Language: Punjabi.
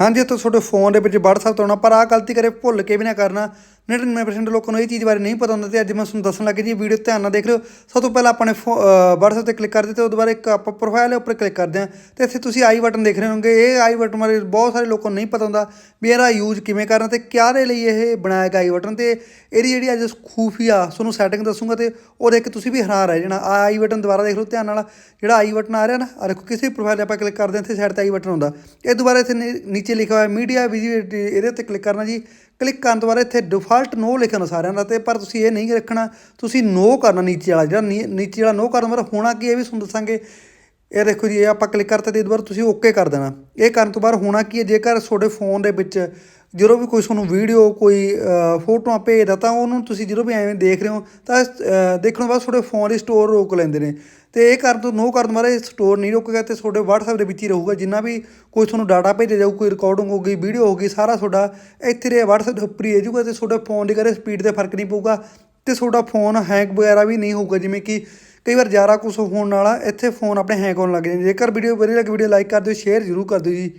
ਹਾਂਜੀ ਤਾਂ ਤੁਹਾਡੇ ਫੋਨ ਦੇ ਵਿੱਚ WhatsApp ਤੋਂ ਆਉਣਾ, ਪਰ ਆਹ ਗਲਤੀ ਕਰੇ, ਭੁੱਲ ਕੇ ਵੀ ਨਾ ਕਰਨਾ। 99% ਲੋਕਾਂ ਨੂੰ ਇਹ ਚੀਜ਼ ਬਾਰੇ ਨਹੀਂ ਪਤਾ ਹੁੰਦਾ ਤੇ ਅੱਜ ਮੈਂ ਤੁਹਾਨੂੰ ਦੱਸਣ ਲੱਗੀ ਜੀ ਵੀਡੀਓ ਧਿਆਨ ਨਾਲ ਦੇਖ ਲਿਓ। ਸਭ ਤੋਂ ਪਹਿਲਾਂ ਆਪਣੇ ਫੋ- ਅਹ, WhatsApp ਤੇ ਕਲਿੱਕ ਕਰਦੇ ਤੇ ਉਹ ਬਾਅਦ ਇੱਕ ਆਪਾਂ ਪ੍ਰੋਫਾਈਲ ਦੇ ਉੱਪਰ ਕਲਿੱਕ ਕਰਦੇ ਹਾਂ। ਤੇ ਇੱਥੇ ਤੁਸੀਂ ਆਈ ਬਟਨ ਦੇਖ ਰਹੇ ਹੋਗੇ ਇਹ ਆਈ ਬਟਨ ਬਾਰੇ ਬਹੁਤ ਸਾਰੇ ਲੋਕਾਂ ਨੂੰ ਨਹੀਂ ਪਤਾ ਹੁੰਦਾ ਵੀ ਇਹਦਾ ਯੂਜ਼ ਕਿਵੇਂ ਕਰਨਾ ਤੇ ਕਿਹਦੇ ਲਈ ਇਹ ਬਣਾਇਆ ਗਿਆ ਆਈ ਬਟਨ ਤੇ ਇਹਦੀ ਜਿਹੜੀ ਅੱਜ ਖੂਫੀਆ ਤੁਹਾਨੂੰ ਸੈਟਿੰਗ ਦੱਸੂਗਾ ਤੇ ਉਹ ਦੇਖ ਕੇ ਤੁਸੀਂ ਵੀ ਹੈਰਾਨ ਰਹਿ ਜਾਣਾ। ਆਹ ਆਈ ਬਟਨ ਦੁਬਾਰਾ ਦੇਖ ਲਓ, ਧਿਆਨ ਨਾਲ। ਜਿਹੜਾ ਆਈ ਬਟਨ ਆ ਰਿਹਾ ਨਾ ਆ ਦੇਖੋ, ਕਿਸੇ ਪ੍ਰੋਫਾਈਲ ਤੇ ਆਪਾਂ ਕਲਿੱਕ ਕਰਦੇ ਹਾਂ, ਇੱਥੇ ਸਾਈਡ ਤੇ ਆਈ ਬਟਨ ਹੁੰਦਾ ਇਹ ਦੁਬਾਰਾ ਇੱਥੇ ਨੀ- ਨੀਚੇ ਲਿਖਿਆ ਹੋਇਆ ਮੀਡੀਆ ਵਿਜ਼ਿਬਿਲਿਟੀ ਇਹਦੇ ਉੱਤੇ ਕਲਿੱਕ ਕਰਨਾ ਜੀ। ਕਲਿੱਕ ਕਰਨ ਤੋਂ ਬਾਅਦ ਇੱਥੇ ਡਿਫਾਲਟ ਨੋ ਲਿਖਣਾ ਸਾਰਿਆਂ ਦਾ ਤੇ ਪਰ ਤੁਸੀਂ ਇਹ ਨਹੀਂ ਰੱਖਣਾ, ਤੁਸੀਂ ਨੋ ਕਰਨਾ ਨੀਚੇ ਵਾਲਾ, ਜਿਹੜਾ ਨੀ- ਨੀਚੇ ਵਾਲਾ ਨੋ ਕਰਨ ਬਾਅਦ ਹੋਣਾ ਕੀ ਇਹ ਵੀ ਸੁਣ ਦੱਸਾਂਗੇ। ਇਹ ਦੇਖੋ ਜੀ, ਇਹ ਆਪਾਂ ਕਲਿੱਕ ਕਰਤੇ ਤੇ ਦੁਬਾਰਾ ਤੁਸੀਂ ਓਕੇ ਕਰ ਦੇਣਾ। ਇਹ ਕਰਨ ਤੋਂ ਬਾਅਦ ਹੋਣਾ ਕੀ ਹੈ, ਜੇਕਰ ਤੁਹਾਡੇ ਫੋਨ ਦੇ ਵਿੱਚ ਜਦੋਂ ਵੀ ਕੋਈ ਤੁਹਾਨੂੰ ਵੀਡੀਓ ਕੋਈ ਫੋਟੋਆਂ ਭੇਜਦਾ ਤਾਂ ਉਹਨੂੰ ਤੁਸੀਂ ਜਦੋਂ ਵੀ ਐਵੇਂ ਦੇਖ ਰਹੇ ਹੋ ਤਾਂ ਦੇਖਣ ਤੋਂ ਬਾਅਦ ਤੁਹਾਡੇ ਫੋਨ ਦੀ ਸਟੋਰ ਰੋਕ ਲੈਂਦੇ ਨੇ। ਤੇ ਇਹ ਕਰਨ ਤੋਂ ਨੋ ਕਰਨ ਤੋਂ ਇਹ ਸਟੋਰ ਨਹੀਂ ਰੋਕੇਗਾ ਤੇ ਤੁਹਾਡੇ WhatsApp ਦੇ ਵਿੱਚ ਹੀ ਰਹੂਗਾ। ਜਿੰਨਾ ਵੀ ਕੋਈ ਤੁਹਾਨੂੰ ਡਾਟਾ ਭੇਜਿਆ ਜਾਊ, ਕੋਈ ਰਿਕਾਰਡਿੰਗ ਹੋਊਗੀ ਵੀਡੀਓ ਹੋਊਗੀ ਸਾਰਾ ਤੁਹਾਡਾ ਇੱਥੇ ਰੇ WhatsApp ਦੇ ਉੱਪਰ ਹੀ ਰਹਿ ਜਾਊਗਾ ਤੇ ਤੁਹਾਡੇ ਫੋਨ ਦੀ ਕਰੇ ਸਪੀਡ ਤੇ ਫ਼ਰਕ ਨਹੀਂ ਪਊਗਾ ਤੇ ਤੁਹਾਡਾ ਫੋਨ ਹੈਂਗ ਵਗੈਰਾ ਵੀ ਨਹੀਂ ਹੋਊਗਾ। ਜਿਵੇਂ ਕਿ ਕਈ ਵਾਰ ਜ਼ਿਆਦਾ ਕੁਝ ਹੋਣ ਨਾਲ ਇੱਥੇ ਫੋਨ ਆਪਣੇ ਹੈਂਗ ਹੋਣ ਲੱਗ ਜਾਂਦੇ ਜੇਕਰ ਵੀਡੀਓ ਵਧੀਆ ਲੱਗੇ ਵੀਡੀਓ ਲਾਈਕ ਕਰ ਦਿਓ ਸ਼ੇਅਰ ਜ਼ਰੂਰ ਕਰ ਦਿਓ ਜੀ।